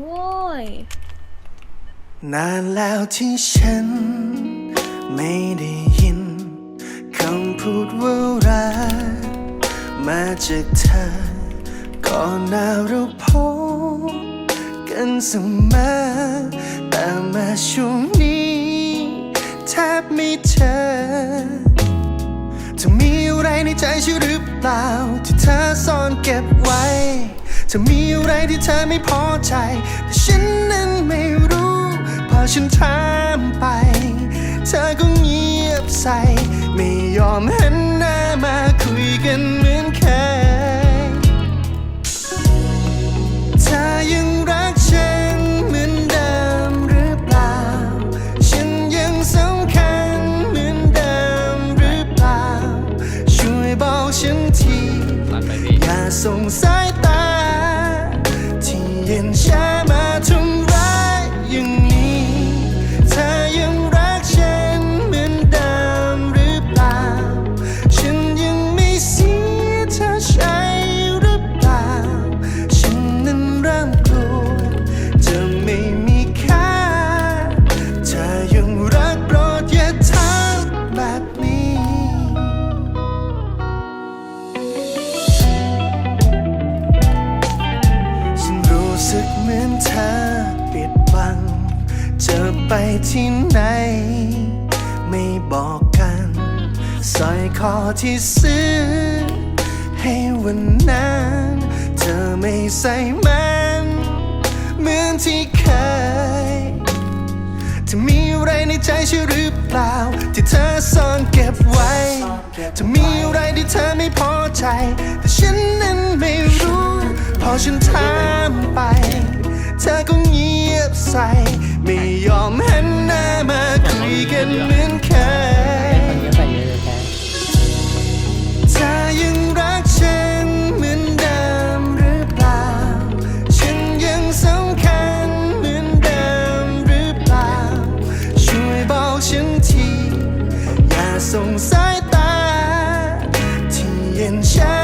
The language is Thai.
โว้ย นานแล้วที่ฉัน ไม่ได้ยินคำพูดว่ารักมาจากเธอ ก่อนหน้าเราพบกันเสมอแต่มาช่วงนี้แทบไม่เจอเธอมีอะไรในใจใช่หรือเปล่า ที่เธอซ่อนเก็บไว้ เธอมีอะไรที่เธอไม่พอใจ แต่ฉันนั้นไม่รู้ พอฉันถามไป เธอก็เงียบใส่ ไม่ยอมหันหน้ามาคุยกันเหมือนเคยเธอยังรักฉันเหมือนเดิมหรือเปล่า ฉันยังสำคัญเหมือนเดิมหรือเปล่า ช่วยบอกฉันทีตัดไปพี่ อย่าสงสาย ตาที่ ไปที่ไหน ไม่บอกกันสร้อยคอที่ซื้อ ให้วันนั้น เธอไม่ใส่มันเหมือนที่เคยเธอมีอะไรในใจใช่หรือเปล่า ที่เธอซ่อนเก็บไว้เธอมีอะไรที่เธอไม่พอใจ แต่ฉันนั้นไม่รู้ พอฉันถามไป ใส ไม่ยอมหันหน้ามาคุยกันเหมือนเคยใส่เยอะเลยแค่เธอยังรักฉันเหมือนเดิมหรือเปล่า ฉันยังสำคัญเหมือนเดิมหรือเปล่า ช่วยบอกฉันที อย่าส่งสายตาที่เย็นชา